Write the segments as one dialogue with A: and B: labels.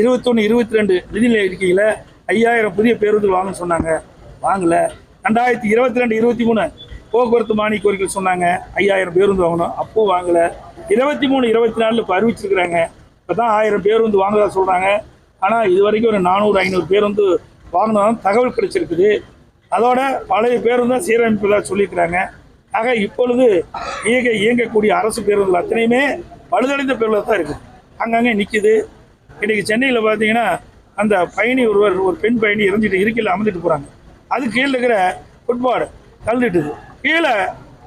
A: இருபத்தொன்று இருபத்தி ரெண்டு நிதிநிலை அறிக்கையில் ஐயாயிரம் புதிய பேருந்து வாங்கன்னு சொன்னாங்க. வாங்கல. ரெண்டாயிரத்தி இருபத்தி ரெண்டு இருபத்தி மூணு போக்குவரத்து மானிய கோரிக்கை சொன்னாங்க. ஐயாயிரம் பேருந்து வாங்கணும். அப்போ வாங்கல. இருபத்தி மூணு இருபத்தி நாலில் இப்போ அறிவிச்சிருக்கிறாங்க. இப்போ தான் ஆயிரம் பேருந்து வாங்குறதா சொல்கிறாங்க ஆனால் இது வரைக்கும் ஒரு நானூறு ஐநூறு பேருந்து வாங்கினதான் தகவல் கிடைச்சிருக்குது. அதோட பழைய பேருந்து சீரமைப்பதாக சொல்லியிருக்கிறாங்க. ஆக இப்பொழுது இயங்க இயங்கக்கூடிய அரசு பேருந்துகள் அத்தனையுமே பழுதடைந்த பேருந்தில் தான் இருக்குது. அங்கங்கே நிற்கிது இன்றைக்கி சென்னையில் பார்த்தீங்கன்னா அந்த பயணி ஒருவர் ஒரு பெண் பயணி இறந்துட்டு இருக்கையில் அமர்ந்துட்டு போகிறாங்க அது கீழே இருக்கிற ஃபுட்பால் கலந்துட்டுது கீழே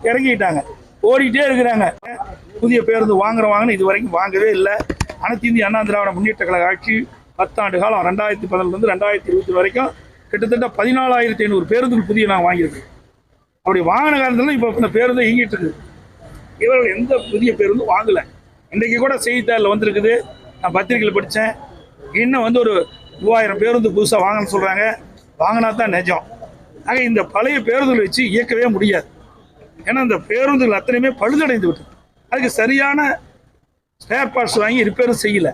A: இறங்கிட்டாங்க. ஓடிட்டே இருக்கிறாங்க. புதிய பேருந்து வாங்குறோம் வாங்கினு இது வரைக்கும் வாங்கவே இல்லை. அனைத்து இந்திய அண்ணா திராவிட முன்னேற்ற கழக ஆட்சி பத்தாண்டு காலம் ரெண்டாயிரத்தி பதினொன்றுலேருந்து ரெண்டாயிரத்தி இருபத்தி வரைக்கும் கிட்டத்தட்ட பதினாலாயிரத்தி ஐநூறு பேருந்துகள் புதிய நான் வாங்கியிருக்கோம் அப்படி வாங்கின காலத்துல இப்போ இந்த பேருந்து இயங்கிட்டு இருக்குது இவர்கள் எந்த புதிய பேருந்தும் வாங்கலை. இன்றைக்கு கூட செய்தித்தாளில் வந்திருக்குது. நான் பத்திரிகையில் படித்தேன் இன்னும் வந்து ஒரு மூவாயிரம் பேருந்து புதுசாக வாங்கன்னு சொல்கிறாங்க வாங்கினா தான் நிஜம். ஆக இந்த பழைய பேருந்துகளை வச்சு இயக்கவே முடியாது. ஏன்னா இந்த பேருந்துகள் அத்தனையுமே பழுதடைந்து விட்டது. அதுக்கு சரியான ஸ்பேர் பார்ட்ஸ் வாங்கி ரிப்பேரும் செய்யலை.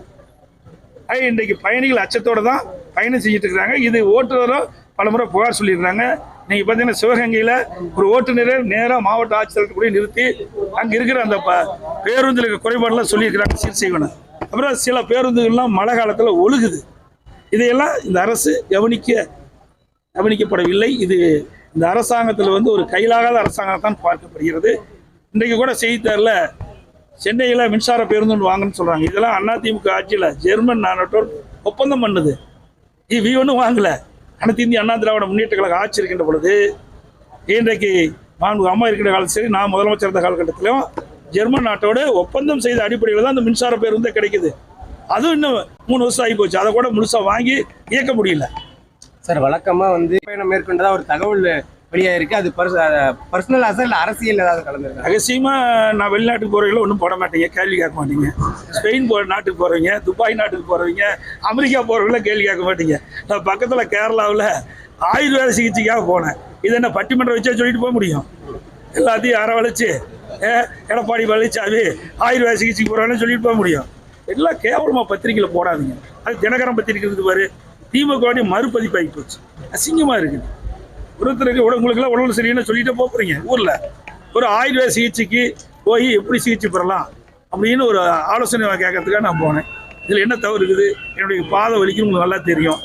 A: ஆக இன்றைக்கு பயணிகள் அச்சத்தோடு தான் பயணம் செஞ்சுட்டு இருக்கிறாங்க. இது ஓட்டுநரும் பலமுறை புகார் சொல்லியிருக்காங்க நீங்கள் பார்த்தீங்கன்னா சிவகங்கையில் ஒரு ஓட்டுநரை நேராக மாவட்ட ஆட்சியர்கள் கூட நிறுத்தி அங்கே இருக்கிற அந்த ப பேருந்தில் இருக்கிற குறைபாடெல்லாம் சொல்லியிருக்கிறாங்க சீர் செய்வன. அப்புறம் சில பேருந்துகள்லாம் மழை காலத்தில் ஒழுகுது. இதையெல்லாம் இந்த அரசு கவனிக்க கவனிக்கப்படவில்லை. இது இந்த அரசாங்கத்தில் வந்து ஒரு கையிலாகாத அரசாங்கத்தான் பார்க்கப்படுகிறது. இன்றைக்கு கூட செய்தித்தாளில் சென்னையில் மின்சார பேருந்து ஒன்று வாங்கன்னு சொல்கிறாங்க இதெல்லாம் அதிமுக ஆட்சியில் ஜெர்மன் நானோட்டோர் ஒப்பந்தம் பண்ணுது. இவி ஒன்றும் வாங்கலை. அனைத்து இந்திய அண்ணா திராவிட முன்னேற்ற கழக ஆட்சி இருக்கின்ற பொழுது இன்றைக்கு மாண்பு அம்மா இருக்கின்ற காலத்தில் சரி நான் முதலமைச்சர் இருந்த காலகட்டத்திலும் ஜெர்மன் நாட்டோடு ஒப்பந்தம் செய்த அடிப்படையில் தான் அந்த மின்சார பேருந்தே கிடைக்குது. அதுவும் இன்னும் மூணு வருஷம் ஆகி போச்சு. அதை கூட முழுசாக வாங்கி இயக்க முடியல.
B: சார் வழக்கமாக வந்து பயணம் மேற்கொண்டதாக ஒரு தகவல் வெளியாயிருக்கு அது பர்சனல் ஆசை இல்ல அரசியல் ஏதாவது கலந்துருக்காங்க
A: ரகசியமாக நான் வெளிநாட்டுக்கு போகிறவங்களும் ஒன்றும் போட மாட்டீங்க. கேள்வி கேட்க மாட்டீங்க. ஸ்பெயின் போ நாட்டுக்கு போகிறவங்க துபாய் நாட்டுக்கு போகிறவங்க அமெரிக்கா போகிறவங்கள கேள்வி கேட்க மாட்டீங்க. நான் பக்கத்தில் கேரளாவில் ஆயுர்வேத சிகிச்சைக்காக போனேன். இது என்ன பட்டிமன்றம் வச்சா சொல்லிட்டு போக முடியும்? எல்லாத்தையும் அரவழைச்சு ஏ எடப்பாடி பழனிசாமி ஆயுர்வேத சிகிச்சைக்கு போகிறான்னு சொல்லிட்டு போக முடியும். எல்லாம் கேவலமாக பத்திரிக்கையில் போடாதீங்க. அது தினகரன் பத்திரிக்கை இருக்குது பாரு. திமுக மறுபதிப்பாகி போச்சு. அசிங்கமாக இருக்குது. ஒருத்தருக்கு உங்களுக்குலாம் உடம்பு சரியில்லைன்னு சொல்லிட்டு போகிறீங்க ஊரில். ஒரு ஆயுர்வேத சிகிச்சைக்கு போய் எப்படி சிகிச்சை பெறலாம் அப்படின்னு ஒரு ஆலோசனை கேட்கறதுக்காக நான் போனேன். இதில் என்ன தவறு இருக்குது? என்னுடைய பாதை வலிக்கும் உங்களுக்கு நல்லா தெரியும்.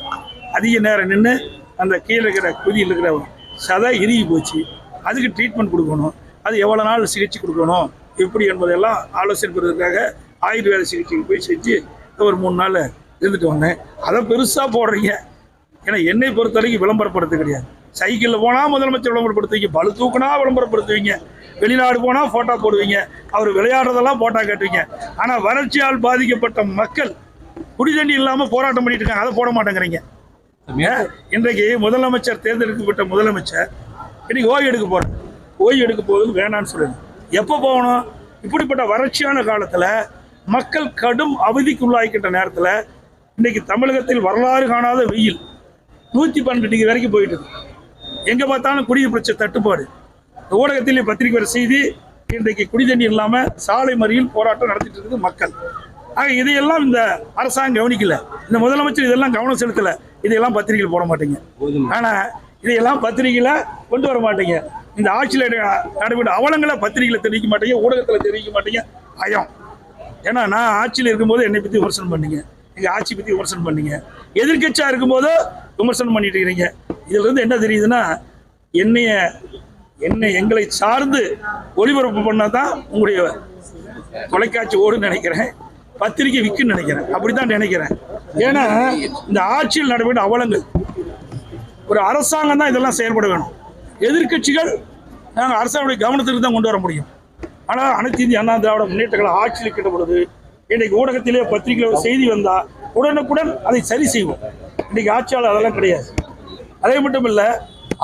A: அதிக நேரம் நின்று அந்த கீழே இருக்கிற குதியில் இருக்கிற சதை இறுகி போச்சு. அதுக்கு ட்ரீட்மெண்ட் கொடுக்கணும். அது எவ்வளோ நாள் சிகிச்சை கொடுக்கணும்? எப்படி என்பதெல்லாம் ஆலோசனை பெறுவதற்காக ஆயுர்வேத சிகிச்சைக்கு போய் செஞ்சு ஒரு மூணு நாள் இருந்துட்டு வந்தேன். அதை பெருசாக போடுறீங்க. ஏன்னா என்னை பொறுத்த வரைக்கும் விளம்பரப்படுத்த கிடையாது. சைக்கிளில் போனால் முதலமைச்சர் விளம்பரப்படுத்துவீங்க பளு தூக்குனா விளம்பரப்படுத்துவீங்க வெளிநாடு போனால் ஃபோட்டோ போடுவீங்க அவர் விளையாடுறதெல்லாம் ஃபோட்டோ காட்டுவீங்க. ஆனால் வறட்சியால் பாதிக்கப்பட்ட மக்கள் குடிதண்ணி இல்லாமல் போராட்டம் பண்ணிட்டு இருக்காங்க அதை போட மாட்டேங்கிறீங்க? இன்றைக்கு முதலமைச்சர் தேர்ந்தெடுக்கப்பட்ட முதலமைச்சர் இன்னைக்கு ஓய்வு எடுக்க போகிறேன் ஓய்வு எடுக்க போகுது வேணான்னு சொல்லுங்க எப்போ போகணும்? இப்படிப்பட்ட வறட்சியான காலத்தில் மக்கள் கடும் அவதிக்கு உள்ளாகிக்கின்ற நேரத்தில் இன்னைக்கு தமிழகத்தில் வரலாறு காணாத வெயில் நூற்றி பன்னெண்டு டிகிரி வரைக்கும் போயிட்டு இருக்கு. எங்கே பார்த்தாலும் குடிநீர் பிரச்சனை தட்டுப்பாடு. ஊடகத்திலே பத்திரிக்கை வர செய்தி இன்றைக்கு குடிதண்ணீர் இல்லாமல் சாலை மறியல் போராட்டம் நடத்திட்டு இருக்குது மக்கள். ஆக இதையெல்லாம் இந்த அரசாங்கம் கவனிக்கல. இந்த முதலமைச்சர் இதெல்லாம் கவனம் செலுத்தல. இதையெல்லாம் பத்திரிகையில் போட மாட்டீங்க. ஆனால் இதையெல்லாம் பத்திரிகையில் கொண்டு வர மாட்டீங்க. இந்த ஆட்சியில் நடைபெற்ற அவலங்களை பத்திரிகையில் தெரிவிக்க மாட்டீங்க ஊடகத்தில் தெரிவிக்க மாட்டீங்க. பயம் ஏன்னா நான் ஆட்சியில் இருக்கும்போது என்னை பற்றி விமர்சனம் பண்ணீங்க. எங்கள் ஆட்சி பற்றி விமர்சனம் பண்ணீங்க. எதிர்க்கட்சியாக இருக்கும்போது விமர்சனம் பண்ணிட்டு இருக்கிறீங்க. இதிலிருந்து என்ன தெரியுதுன்னா என்னைய என்னை எங்களை சார்ந்து ஒளிபரப்பு பண்ணால் தான் உங்களுடைய தொலைக்காட்சி ஓடுன்னு நினைக்கிறேன். பத்திரிக்கை விற்குன்னு நினைக்கிறேன். அப்படித்தான் நினைக்கிறேன். ஏன்னா இந்த ஆட்சியில் நடைபெற்ற அவலங்கள் ஒரு அரசாங்கம் தான் இதெல்லாம் செயல்பட வேணும். எதிர்க்கட்சிகள் நாங்கள் அரசாங்களுடைய கவனத்துக்கு தான் கொண்டு வர முடியும். ஆனால் அனைத்து இந்திய அண்ணா திராவிட முன்னேற்ற ஆட்சியில் இருக்கின்ற பொழுது இன்றைக்கு ஊடகத்திலே பத்திரிகையில் செய்தி வந்தால் உடனுக்குடன் அதை சரி செய்வோம். இன்றைக்கு ஆட்சியாளர் அதெல்லாம் கிடையாது. அதே மட்டும் இல்லை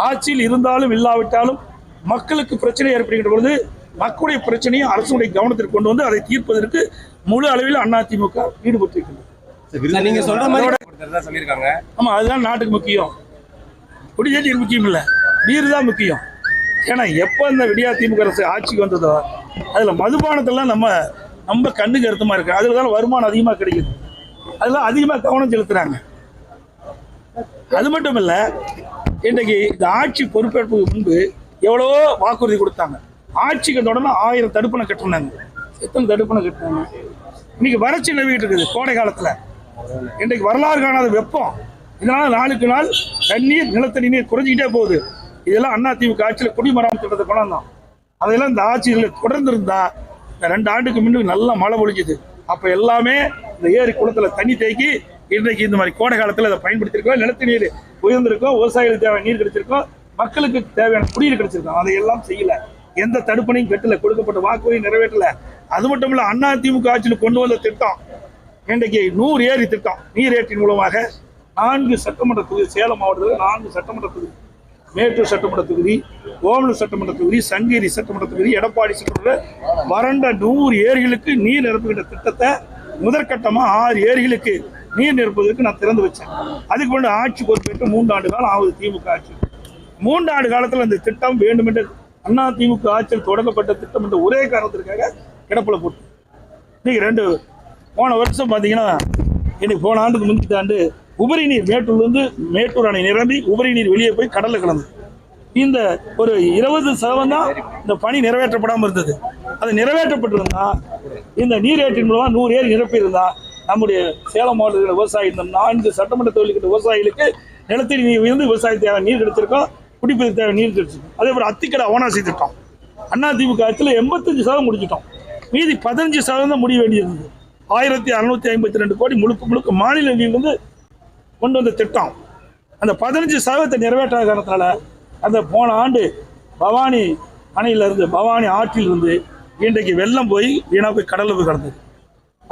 A: ஆட்சியில் இருந்தாலும் இல்லாவிட்டாலும் மக்களுக்கு பிரச்சனை ஏற்படுகின்ற பொழுது மக்களுடைய பிரச்சனையை அரசுடைய கவனத்திற்கு கொண்டு வந்து அதை தீர்ப்பதற்கு முழு அளவில் அதிமுக ஈடுபட்டிருக்கின்றது
B: சார், நீங்க சொல்ற மாதிரி சொல்லியிருக்காங்க.
A: ஆமாம் அதுதான் நாட்டுக்கு முக்கியம். குடிநீர் முக்கியம் இல்லை நீர் தான் முக்கியம். ஏன்னா எப்போ இந்த விடியா திமுக அரசு ஆட்சிக்கு வந்ததோ அதில் மதுபானத்தெல்லாம் நம்ம நம்ம கண்ணுக்கு அர்த்தமாக இருக்கு. அதில் தான் வருமானம் அதிகமாக கிடைக்குது. அதெல்லாம் அதிகமாக கவனம் செலுத்துறாங்க. அது மட்டும் இல்லை இன்றைக்கு இந்த ஆட்சி பொறுப்பேற்புக்கு முன்பு எவ்வளவோ வாக்குறுதி கொடுத்தாங்க. ஆட்சிக்கு தொடர்ந்து ஆயிரம் தடுப்பணை கட்டினாங்க. எத்தனை தடுப்பணை கட்டினாங்க? இன்னைக்கு வறட்சி நிலவிட்டு இருக்குது கோடை காலத்தில். இன்றைக்கு வரலாறு காணாத வெப்பம். இதனால் நாளுக்கு நாள் தண்ணீர் நிலத்தடி நீர் குறைஞ்சிக்கிட்டே போகுது. இதெல்லாம் அண்ணா திமுக ஆட்சியில் குடிமராமத்து திட்டத்தை கொண்டாந்தோம். அதெல்லாம் இந்த ஆட்சியில் தொடர்ந்து இருந்தா இந்த ரெண்டு ஆண்டுக்கு முன்னாடி நல்லா மழை பொழிஞ்சுது. அப்போ எல்லாமே இந்த ஏரி குளத்தில் தண்ணி தேக்கி இன்றைக்கு இந்த மாதிரி கோடை காலத்தில் அதை பயன்படுத்தியிருக்கோம். நிலத்து நீர் உயர்ந்திருக்கோம் விவசாயிகளுக்கு தேவையான நீர் கிடைச்சிருக்கோம் மக்களுக்கு தேவையான குடிநீர் கிடைச்சிருக்கோம். அதையெல்லாம் செய்யல. எந்த தடுப்பணையும் கட்டல கொடுக்கப்பட்ட வாக்குறுதியும் நிறைவேற்றல. அது மட்டும் இல்ல அண்ணா திமுக ஆட்சியில் கொண்டு வந்த திட்டம் இன்றைக்கு நூறு ஏரி திட்டம் நீர் ஏற்றின் மூலமாக நான்கு சட்டமன்ற தொகுதி சேலம் மாவட்டத்தில் நான்கு சட்டமன்ற தொகுதி மேட்டூர் சட்டமன்ற தொகுதி ஓமலூர் சட்டமன்ற தொகுதி சங்ககிரி சட்டமன்ற தொகுதி எடப்பாடி சட்டமன்ற வறண்ட நூறு ஏரிகளுக்கு நீர் நிரப்புகின்ற திட்டத்தை முதற்கட்டமாக ஆறு ஏரிகளுக்கு நீர் நிரப்புவதற்கு நான் திறந்து வச்சேன். அதுக்கு முன்னாடி ஆட்சி பொறுப்பேற்று மூன்று ஆண்டு காலம் ஆகுது திமுக ஆட்சி. மூன்று ஆண்டு காலத்தில் இந்த திட்டம் வேண்டுமென்று அண்ணா திமுக ஆட்சியில் தொடங்கப்பட்ட திட்டம் என்ற ஒரே காரணத்திற்காக கிடப்பில் போட்டு இன்னைக்கு ரெண்டு போன வருஷம் பார்த்தீங்கன்னா இன்னைக்கு போன ஆண்டுக்கு முந்திட்ட ஆண்டு உபரி நீர் மேட்டூர்லேருந்து மேட்டூர் அணை நிரம்பி உபரி நீர் வெளியே போய் கடலில் கிடந்தது இந்த ஒரு இருபது சதவீதம் தான் இந்த பணி நிறைவேற்றப்படாமல் இருந்தது. அது நிறைவேற்றப்பட்டிருந்தா இந்த நீரேற்றின் மூலமாக நூறு ஏர் நிரப்பியிருந்தா நம்முடைய சேலம் மாவட்டத்தில் விவசாயி இந்த நான்கு சட்டமன்ற தொழில்கிட்ட விவசாயிகளுக்கு நிலத்தடி நீர் உயர்ந்து விவசாய தேவை நீர் கிடைச்சிருக்கோம். குடிப்பதற்கு தேவை நீர் கிடைச்சிருக்கும். அதே போல் அத்திக்கடை அவனாசி திட்டம் அண்ணா திமுக ஆட்சியில் எண்பத்தஞ்சு சதவீதம் முடிச்சிட்டோம் மீதி பதினஞ்சு சதவீதம் முடிய வேண்டியிருந்தது ஆயிரத்தி அறுநூத்தி ஐம்பத்தி ரெண்டு கோடி முழுக்க முழுக்க மாநில நிதியிலிருந்து கொண்டு வந்த திட்டம். அந்த பதினஞ்சு சதவீதத்தை நிறைவேற்றாத காரணத்தால் அந்த போன ஆண்டு பவானி அணையிலிருந்து பவானி ஆற்றிலிருந்து இன்றைக்கு வெள்ளம் போய் வீணாக போய் கடலில் போய் கிடந்தது.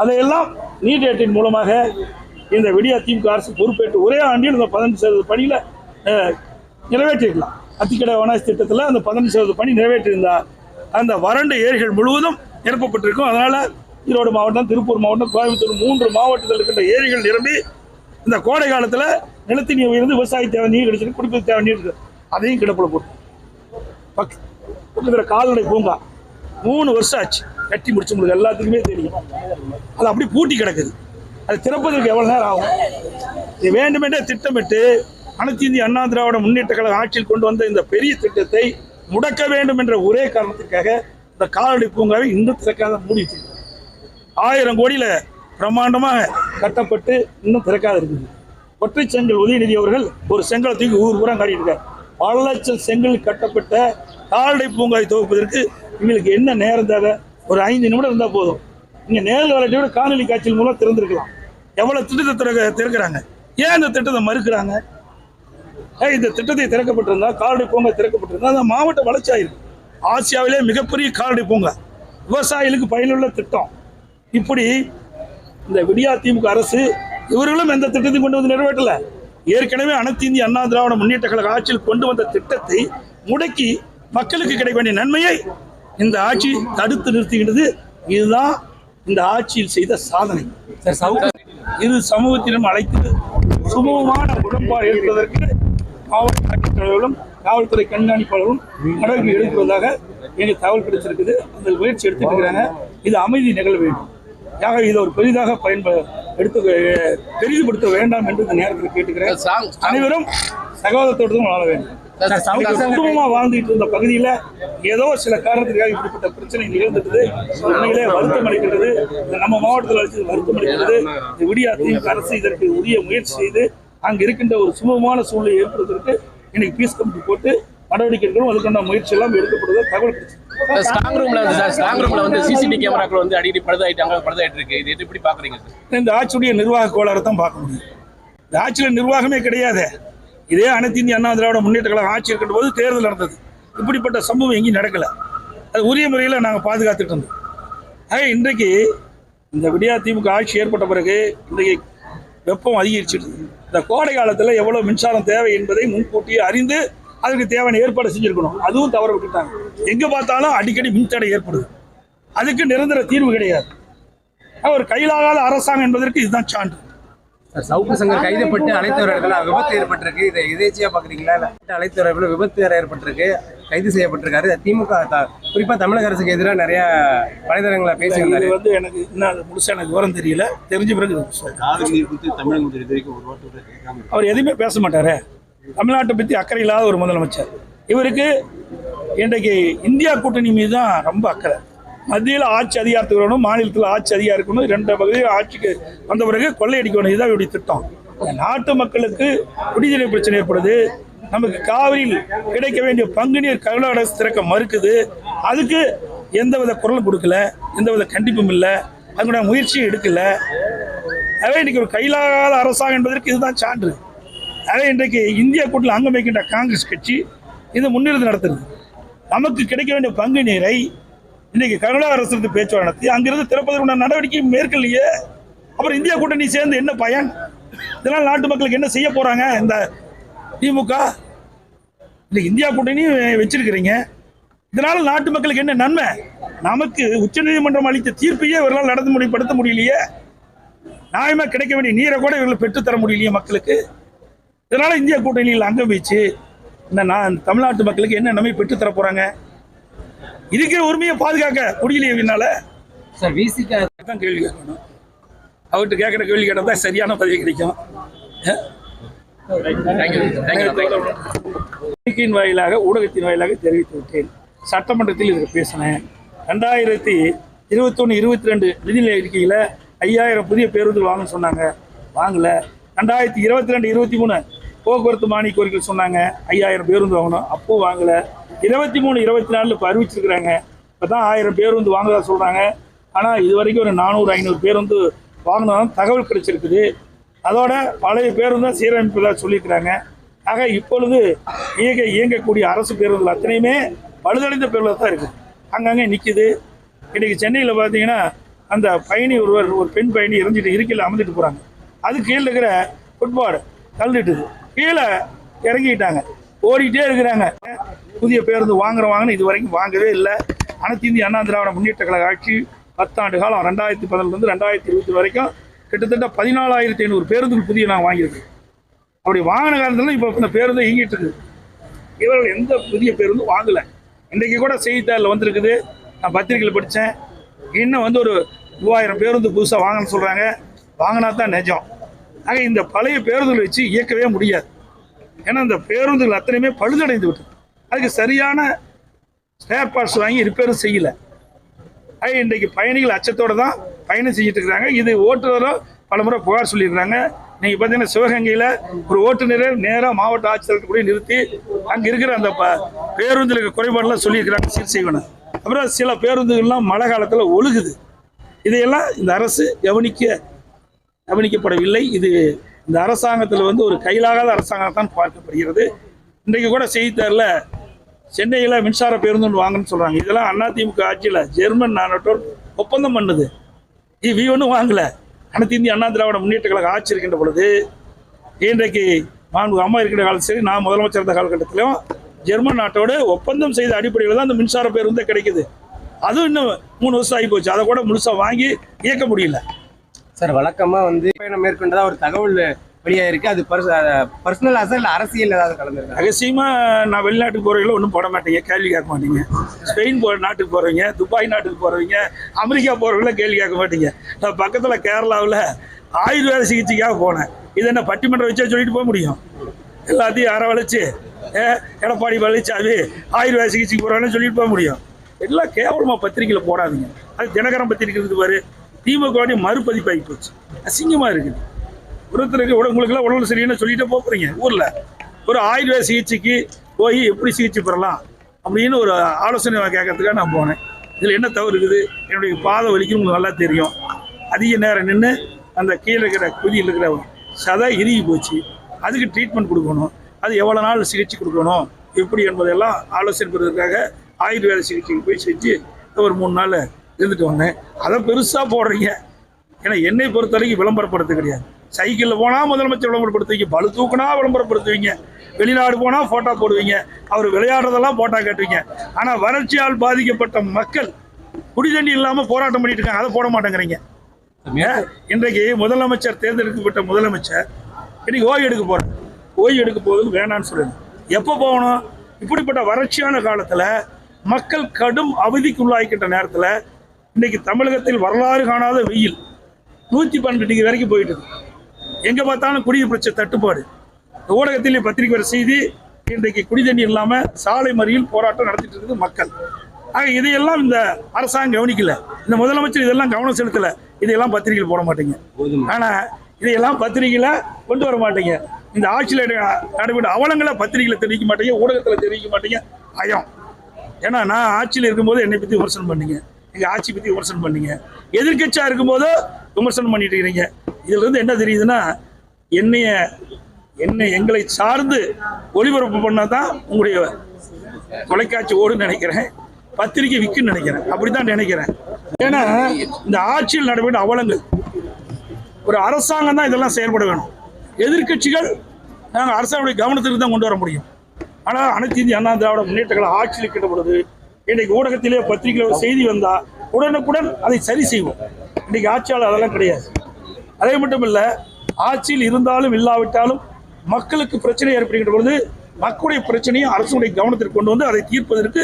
A: அதையெல்லாம் நீட் ஏட்டின் மூலமாக இந்த விடியா திமுக அரசு பொறுப்பேற்று ஒரே ஆண்டில் இந்த பதினஞ்சு சதவீத பணியில் நிறைவேற்றிருக்கலாம் அத்திக்கடை வனாசி திட்டத்தில் அந்த பதினஞ்சு சதவீத பணி நிறைவேற்றியிருந்தால் அந்த வறண்ட ஏரிகள் முழுவதும் நிரப்பப்பட்டிருக்கும். அதனால் ஈரோடு மாவட்டம் திருப்பூர் மாவட்டம் கோயம்புத்தூர் மூன்று மாவட்டத்தில் இருக்கின்ற ஏரிகள் நிரம்பி இந்த கோடை காலத்தில் நிலத்தி நீர் உயர்ந்து விவசாய தேவை நீர் கிடைச்சிருக்கு குடிப்பது தேவை நீர் அதையும் கிடப்பில் போட்டு. பக்கத்தில் கால்நடை பூங்கா. மூணு வருஷம் ஆச்சு. கட்டி முடிச்சு உங்களுக்கு எல்லாத்துக்குமே தெரியும். அது அப்படி பூட்டி கிடக்குது. அது திறப்பதற்கு எவ்வளோ நேரம் ஆகும்? இது வேண்டுமென்றே திட்டமிட்டு அனைத்து இந்திய அண்ணா திராவிட முன்னேற்ற கழக ஆட்சியில் கொண்டு வந்த இந்த பெரிய திட்டத்தை முடக்க வேண்டும் என்ற ஒரே காரணத்திற்காக இந்த கால்நடை பூங்காவை இன்னும் திறக்காத மூடி ஆயிரம் கோடியில் பிரம்மாண்டமாக கட்டப்பட்டு இன்னும் திறக்காத இருக்குது. ஒற்றை செங்கல் உதயநிதி அவர்கள் ஒரு செங்கலை தூக்கி ஊர் பூரா காட்டியிருக்கார் பல லட்சம் செங்கல் கட்டப்பட்ட கால்நடை பூங்காவை துவப்பதற்கு உங்களுக்கு என்ன நேரம் தேவை? ஒரு ஐந்து நிமிடம் இருந்தால் போதும். இங்கே நேரில் வரட்டை விட காணொலி காட்சியின் மூலம் திறந்திருக்கலாம். எவ்வளோ திட்டத்தை திறக்க திறக்கிறாங்க? ஏன் இந்த திட்டத்தை மறுக்கிறாங்க? இந்த திட்டத்தை திறக்கப்பட்டிருந்தா கால்நடை பூங்கா திறக்கப்பட்டிருந்தா அந்த மாவட்ட வளர்ச்சி ஆயிருக்கு ஆசியாவிலே மிகப்பெரிய கால்நடை பூங்கா. விவசாயிகளுக்கு பயனுள்ள திட்டம். இப்படி இந்த விடியா திமுக அரசு இவர்களும் எந்த திட்டத்தையும் கொண்டு வந்து நிறைவேற்றல. ஏற்கனவே அனைத்து இந்திய அண்ணா திராவிட முன்னேற்ற கழக ஆட்சியில் கொண்டு வந்த திட்டத்தை முடக்கி மக்களுக்கு கிடைக்க வேண்டிய நன்மையை இந்த ஆட்சி தடுத்து நிறுத்துகின்றது. இதுதான் இந்த ஆட்சியில் செய்த சாதனை. இரு சமூகத்திலும் அழைத்து சுமூகமான உடன்பாடு ஏற்பதற்கு மாவட்ட ஆட்சித்தலைவர்களும் காவல்துறை கண்காணிப்பாளரும் நடவடிக்கை எடுப்பதாக எங்களுக்கு தகவல் கிடைச்சிருக்குது அந்த முயற்சி எடுத்துட்டு இருக்கிறாங்க. இது அமைதி நிகழ வேண்டும். ஆக இதை ஒரு பெரிதாக பயன்ப எடுத்து பெரிதுபடுத்த வேண்டாம் என்று இந்த நேரத்தில் கேட்டுக்கிறேன். அனைவரும் சகோதரத்தோடு வாழ வேண்டும். குடும்பமா வாழ்ந்துட்டு இருந்த பகுதியில ஏதோ சில காரணத்துக்காக இப்படிப்பட்ட பிரச்சனை நிகழ்ந்துட்டது. உண்மையிலே வருத்தம் அளிக்கிறது இந்த நம்ம மாவட்டத்தில் அளித்தது வருத்தம் அளிக்கிறது இந்த விடியா திமுக அரசு இதற்கு உரிய முயற்சி செய்து அங்க இருக்கின்ற ஒரு சுமூகமான சூழ்நிலை ஏற்படுவதற்கு இன்னைக்கு பீஸ் கமிட்டி போட்டு நடவடிக்கை எடுக்கணும் அதுக்கான முயற்சி எல்லாம் எடுக்கப்படுவதா தகவல்
C: ஸ்ட்ராங் ரூம்ல வந்து சார் ஸ்ட்ராங் ரூம்ல வந்து சிசிடிவி கேமராக்கள் வந்து அடிக்கடி பழுதாயிட்டாங்க பழுதாயிட்டு இருக்கு இது எப்படி பாக்குறீங்க சார்?
A: இந்த ஆட்சியுடைய நிர்வாக கோளாறு தான் பார்க்க முடியும். இந்த ஆட்சியில் நிர்வாகமே கிடையாது. இதே அனைத்து இந்திய அண்ணா திராவிட முன்னேற்ற கழகம் ஆட்சி இருக்கின்ற போது தேர்தல் நடந்தது. இப்படிப்பட்ட சம்பவம் எங்கேயும் நடக்கல. அது உரிய முறையில் நாங்கள் பாதுகாத்துட்டு இருந்தோம். ஆக இன்றைக்கு இந்த விடியா திமுக ஆட்சி ஏற்பட்ட பிறகு இன்றைக்கு வெப்பம் அதிகரிச்சிடுது. இந்த கோடை காலத்தில் எவ்வளோ மின்சாரம் தேவை என்பதை முன்கூட்டியே அறிந்து அதுக்கு தேவையான ஏற்பாடு செஞ்சுருக்கணும். அதுவும் தவற விட்டுட்டாங்க. எங்கே பார்த்தாலும் அடிக்கடி மின்தடை ஏற்படுது. அதுக்கு நிரந்தர தீர்வு கிடையாது. ஒரு கையிலாகாத அரசாங்கம் என்பதற்கு இதுதான் சான்று.
B: சவுக்கு சங்கர் கைதுப்பட்டு அனைத்து இடத்துல விபத்து ஏற்பட்டிருக்கு. இதை எதேச்சியா பாக்குறீங்களா? இல்ல அனைத்து இடத்துல விபத்து வேற ஏற்பட்டிருக்கு. கைது செய்யப்பட்டிருக்காரு. திமுக குறிப்பா தமிழக அரசுக்கு எதிராக நிறைய வலைதளங்களை பேசியிருந்தாரு.
A: வந்து எனக்கு இன்னும் அது முழுசா எனக்கு விவரம் தெரியல. தெரிஞ்ச பிறகு
D: தமிழக
A: அவர் எதுவுமே பேச மாட்டாரே. தமிழ்நாட்டை பற்றி அக்கறை இல்லாத ஒரு முதலமைச்சர். இவருக்கு இன்றைக்கு இந்தியா கூட்டணி மீது தான் ரொம்ப அக்கறை. மத்தியில் ஆட்சி அதிகாரத்துக்கு வரணும் மாநிலத்தில் ஆட்சி அதிகாரம் இருக்கணும். ரெண்டு பகுதியில் ஆட்சிக்கு வந்த பிறகு கொள்ளையடிக்கணும் இதுதான் இவருடைய திட்டம். நாட்டு மக்களுக்கு குடிநீர் பிரச்சனை ஏற்படுது. நமக்கு காவிரியில் கிடைக்க வேண்டிய பங்கு நீர் கர்நாடக அரசு திறக்க மறுக்குது. அதுக்கு எந்தவித குரலும் கொடுக்கல. எந்தவித கண்டிப்பும் இல்லை. அதுக்குடைய முயற்சியும் எடுக்கல. எனவே இன்னைக்கு ஒரு கையிலாகாத அரசாங்கம் என்பதற்கு இதுதான் சான்று. அதே இன்றைக்கு இந்தியா கூட்டில் அங்கம் வைக்கின்ற காங்கிரஸ் கட்சி இது முன்னிறுத்தி நடத்துறது. நமக்கு கிடைக்க வேண்டிய பங்கு நீரை இன்னைக்கு கர்நாடக அரசு பேச்சு நடத்தி அங்கிருந்து திறப்பதற்கான நடவடிக்கை மேற்கொள்ளியே அப்புறம் இந்தியா கூட்டணி சேர்ந்து என்ன பயன்? இதனால் நாட்டு மக்களுக்கு என்ன செய்ய போறாங்க இந்த திமுக? இன்னைக்கு இந்தியா கூட்டணி வச்சிருக்கிறீங்க. இதனால நாட்டு மக்களுக்கு என்ன நன்மை? நமக்கு உச்சநீதிமன்றம் அளித்த தீர்ப்பையே இவர்களால் நடந்து முடிப்படுத்த முடியலையே. நியாயமா கிடைக்க வேண்டிய நீரை கூட இவர்கள் பெற்றுத்தர முடியலையே மக்களுக்கு. இதனால இந்திய கூட்டணியில் அங்கம் வச்சு இந்த நான் தமிழ்நாட்டு மக்களுக்கு என்ன நன்மை பெற்றுத்தர போறாங்க? இருக்கிற உரிமையை பாதுகாக்க முடியலையவினால
B: சார் விசிக
A: தான் கேள்வி கேட்கணும். அவர்கிட்ட கேட்குற கேள்வி கேட்டால் தான் சரியான பதில் கிடைக்கும். பத்திரிகையின் வாயிலாக ஊடகத்தின் வாயிலாக தெரிவித்து விட்டேன். சட்டமன்றத்தில் இதில் பேசினேன். ரெண்டாயிரத்தி இருபத்தொன்று இருபத்தி ரெண்டு நிதிநிலை அறிக்கையில் ஐயாயிரம் புதிய பேருந்துகள் வாங்கன்னு சொன்னாங்க. வாங்கல. ரெண்டாயிரத்தி இருபத்தி ரெண்டு இருபத்தி மூணு போக்குவரத்து மானிய கோரிக்கை சொன்னாங்க. ஐயாயிரம் பேருந்து வாங்கணும். அப்போ வாங்கல. இருபத்தி மூணு இருபத்தி நாலில் இப்போ அறிவிச்சிருக்கிறாங்க. இப்போ தான் ஆயிரம் பேருந்து வாங்குறதா சொல்கிறாங்க ஆனால் இது வரைக்கும் ஒரு நானூறு ஐநூறு பேர் வந்து வாங்கினதான் தகவல் கிடைச்சிருக்குது. அதோட பழைய பேருந்து சீரமைப்பதாக சொல்லியிருக்கிறாங்க. ஆக இப்பொழுது இயங்க இயங்கக்கூடிய அரசு பேருந்துகள் அத்தனையுமே பழுதடைந்த பேருந்தில் தான் இருக்குது. அங்கங்கே நிற்கிது இன்றைக்கி சென்னையில் பார்த்தீங்கன்னா அந்த பயணி ஒருவர் ஒரு பெண் பயணி இறந்துட்டு இருக்கையில் அமர்ந்துட்டு போகிறாங்க அது கீழே இருக்கிற ஃபுட்பாடு தள்ளிட்டுது. கீழே இறங்கிட்டாங்க. ஓடிட்டே இருக்கிறாங்க. புதிய பேருந்து வாங்குற வாங்கின இது வரைக்கும் வாங்கவே இல்லை. அனைத்து இந்திய அண்ணா திராவிட முன்னேற்ற கழக ஆட்சி பத்தாண்டு காலம் ரெண்டாயிரத்தி பதினொன்றுலேருந்து ரெண்டாயிரத்தி இருபத்தி வரைக்கும் கிட்டத்தட்ட பதினாலாயிரத்தி ஐநூறு பேருந்துகள் புதிய நான் வாங்கியிருக்கோம் அப்படி வாங்கின காலத்தில் இப்போ இந்த பேருந்து இயங்கிட்டு இருக்குது. இவர்கள் எந்த புதிய பேருந்தும் வாங்கலை. இன்றைக்கு கூட செய்தித்தாளில் வந்திருக்குது. நான் பத்திரிகையில் படித்தேன் இன்னும் வந்து ஒரு மூவாயிரம் பேருந்து புதுசாக வாங்கன்னு சொல்கிறாங்க வாங்கினா தான் நிஜம். ஆக இந்த பழைய பேருந்துகளை வச்சு இயக்கவே முடியாது. ஏன்னா இந்த பேருந்துகள் அத்தனையுமே பழுதடைந்து விட்டது. அதுக்கு சரியான ஸ்பேர் பார்ட்ஸ் வாங்கி ரிப்பேரும் செய்யலை. ஆக இன்றைக்கு பயணிகள் அச்சத்தோடு தான் பயணம் செஞ்சுட்டு இருக்கிறாங்க. இது ஓட்டுநரும் பல முறை புகார் சொல்லியிருக்கிறாங்க. நீங்கள் பார்த்தீங்கன்னா சிவகங்கையில் ஒரு ஓட்டுநரை நேராக மாவட்ட ஆட்சியர்கிட்ட கூட நிறுத்தி அங்கே இருக்கிற அந்த ப பேருந்தில் இருக்க குறைபாடெல்லாம் சொல்லியிருக்கிறாங்க சீர் செய்யணும் அப்புறம் சில பேருந்துகள்லாம் மழை காலத்தில் ஒழுகுது. இதையெல்லாம் இந்த அரசு கவனிக்க கவனிக்கப்படவில்லை. இது இந்த அரசாங்கத்தில் வந்து ஒரு கையிலாகாத அரசாங்கம் தான் பார்க்கப்படுகிறது. இன்றைக்கு கூட செய்தித்தாளில் சென்னையில் மின்சார பேருந்து ஒன்று வாங்கன்னு சொல்கிறாங்க இதெல்லாம் அதிமுக ஆட்சியில் ஜெர்மன் நானோட்டோர் ஒப்பந்தம் பண்ணுது. இவி ஒன்றும் வாங்கலை. அனைத்து இந்திய அண்ணா திராவிட முன்னேற்ற கழக ஆட்சி இருக்கின்ற பொழுது இன்றைக்கு மாண்பு அம்மா இருக்கிற காலத்தில் சரி நான் முதலமைச்சர் இருந்த காலகட்டத்திலும் ஜெர்மன் நாட்டோடு ஒப்பந்தம் செய்த அடிப்படையில் தான் அந்த மின்சார பேருந்தே கிடைக்குது. அதுவும் இன்னும் மூணு வருஷம் ஆகி போச்சு. அதை கூட முழுசாக வாங்கி இயக்க முடியல.
B: சார் வழக்கமா வந்து பயணம் மேற்கொண்டதா ஒரு தகவல் வெளியாயிருக்கு. அது பர்சனல் இல்லை அரசியல் ஏதாவது கலந்துருக்கு?
A: ரகசியமாக நான் வெளிநாட்டுக்கு போகிறவங்கள ஒன்றும் போட மாட்டீங்க கேள்வி கேட்க மாட்டீங்க. ஸ்பெயின் போகிற நாட்டுக்கு போகிறவங்க துபாய் நாட்டுக்கு போகிறவங்க அமெரிக்கா போகிறவங்கள கேள்வி கேட்க மாட்டீங்க. நான் பக்கத்தில் கேரளாவில் ஆயுர்வேத சிகிச்சைக்காக போனேன். இது என்ன பட்டிமன்றம் வச்சா சொல்லிட்டு போக முடியும்? எல்லாத்தையும் யாரை ஏ, எடப்பாடி பழனிசாமி ஆயுர்வேத சிகிச்சைக்கு போகிறான்னு சொல்லிட்டு போக முடியும். எல்லாம் கேவலமாக பத்திரிக்கையில் போடாதீங்க. அது தினகரன் பத்திரிக்கை இருக்குது பாரு. திமுக மறுபதிப்பாகி போச்சு. அசிங்கமாக இருக்குது. ஒருத்தருக்கு உங்களுக்குலாம் உடம்பு சரியில்லைன்னு சொல்லிட்டு போக ஊரில். ஒரு ஆயுர்வேத சிகிச்சைக்கு போய் எப்படி சிகிச்சை பெறலாம்? அப்படின்னு ஒரு ஆலோசனை கேட்கறதுக்காக நான் போனேன். இதில் என்ன தவறு இருக்குது? என்னுடைய பாதை வலிக்கும் உங்களுக்கு நல்லா தெரியும். அதிக நேரம் நின்று அந்த கீழே இருக்கிற குதியில் இருக்கிற சதை இறுகி போச்சு. அதுக்கு ட்ரீட்மெண்ட் கொடுக்கணும். அது எவ்வளோ நாள் சிகிச்சை கொடுக்கணும்? எப்படி என்பதெல்லாம் ஆலோசனை பெறுவதற்காக ஆயுர்வேத சிகிச்சைக்கு போய் செஞ்சு ஒரு மூணு நாள் இருந்துட்டு வந்தேன். அதை பெருசாக போடுறீங்க. ஏன்னா என்னை பொறுத்த வரைக்கும் விளம்பரப்படுத்த கிடையாது. சைக்கிளில் போனால் முதலமைச்சர் விளம்பரப்படுத்துவீங்க. பளு தூக்குனா விளம்பரப்படுத்துவீங்க. வெளிநாடு போனால் ஃபோட்டோ போடுவீங்க. அவர் விளையாடுறதெல்லாம் ஃபோட்டோ காட்டுவீங்க. ஆனால் வறட்சியால் பாதிக்கப்பட்ட மக்கள் குடி தண்ணி இல்லாமல் போராட்டம் பண்ணிட்டு இருக்காங்க. அதை போட மாட்டேங்கிறீங்க. இன்றைக்கு முதலமைச்சர் தேர்ந்தெடுக்கப்பட்ட முதலமைச்சர் இன்னைக்கு ஓய்வு எடுக்க போறேன் ஓய்வு எடுக்க போகுது வேணான்னு சொல்லுங்க எப்போ போகணும்? இப்படிப்பட்ட வறட்சியான காலத்தில் மக்கள் கடும் அவதிக்குள்ளாய்க்கின்ற நேரத்தில் இன்னைக்கு தமிழகத்தில் வரலாறு காணாத வெயில். நூற்றி பன்னெண்டு டிகிரி வரைக்கும் போயிட்டு இருக்கு எங்கே பார்த்தாலும் குடிநீர் பிரச்சனை தட்டுப்பாடு. இந்த ஊடகத்திலே பத்திரிக்கை வர செய்தி இன்றைக்கு குடி தண்ணி இல்லாமல் சாலை மறியல் போராட்டம் நடத்திட்டு இருக்குது மக்கள். ஆக இதையெல்லாம் இந்த அரசாங்கம் கவனிக்கல. இந்த முதலமைச்சர் இதெல்லாம் கவனம் செலுத்தல. இதையெல்லாம் பத்திரிகையில் போட மாட்டீங்க. ஆனா இதையெல்லாம் பத்திரிகையில கொண்டு வர மாட்டீங்க. இந்த ஆட்சியில் நடைபெற்ற அவலங்களை பத்திரிகையில தெரிவிக்க மாட்டீங்க ஊடகத்தில் தெரிவிக்க மாட்டீங்க. பயம் ஏன்னா நான் ஆட்சியில் இருக்கும்போது என்னை பற்றி விமர்சனம் பண்ணீங்க. நீங்கள் ஆட்சி பற்றி விமர்சனம் பண்ணீங்க. எதிர்க்கட்சியாக இருக்கும்போது விமர்சனம் பண்ணிட்டு இருக்கிறீங்க இதிலிருந்து என்ன தெரியுதுன்னா என்னைய என்னை எங்களை சார்ந்து ஒளிபரப்பு பண்ணால் தான் உங்களுடைய தொலைக்காட்சி ஓடுன்னு நினைக்கிறேன். பத்திரிக்கை விற்குன்னு நினைக்கிறேன். அப்படி தான் நினைக்கிறேன். ஏன்னா இந்த ஆட்சியில் நடைபெற்ற அவலங்கள் ஒரு அரசாங்கம் தான் இதெல்லாம் செயல்பட வேணும். எதிர்க்கட்சிகள் நாங்கள் அரசாங்களுடைய கவனத்திற்கு தான் கொண்டு வர முடியும். ஆனால் அனைத்து இந்திய அண்ணா திராவிட முன்னேற்ற ஆட்சியில் இருக்கின்ற பொழுது இன்றைக்கு ஊடகத்திலே பத்திரிகையில் ஒரு செய்தி வந்தால் உடனுக்குடன் அதை சரி செய்வோம். இன்றைக்கு ஆட்சியாளர் அதெல்லாம் கிடையாது. அதே மட்டும் இல்லை ஆட்சியில் இருந்தாலும் இல்லாவிட்டாலும் மக்களுக்கு பிரச்சனை ஏற்படுகின்ற பொழுது மக்களுடைய பிரச்சனையை அரசுடைய கவனத்திற்கு கொண்டு வந்து அதை தீர்ப்பதற்கு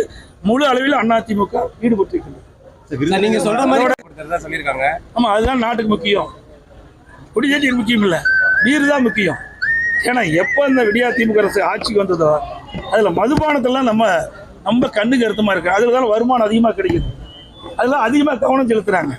A: முழு அளவில் அதிமுக ஈடுபட்டிருக்கின்றது
B: நீங்க சொல்ற மாதிரி சொல்லியிருக்காங்க.
A: ஆமாம் அதுதான் நாட்டுக்கு முக்கியம். குடிநீர் முக்கியம் இல்லை நீர் தான் முக்கியம். ஏன்னா எப்போ இந்த விடியா திமுக அரசு ஆட்சிக்கு வந்ததோ அதில் மதுபானத்தெல்லாம் நம்ம நம்ம கண்ணுக்கு அர்த்தமாக இருக்குது அதில் தான் வருமானம் அதிகமாக கிடைக்குது. அதெல்லாம் அதிகமாக கவனம் செலுத்துகிறாங்க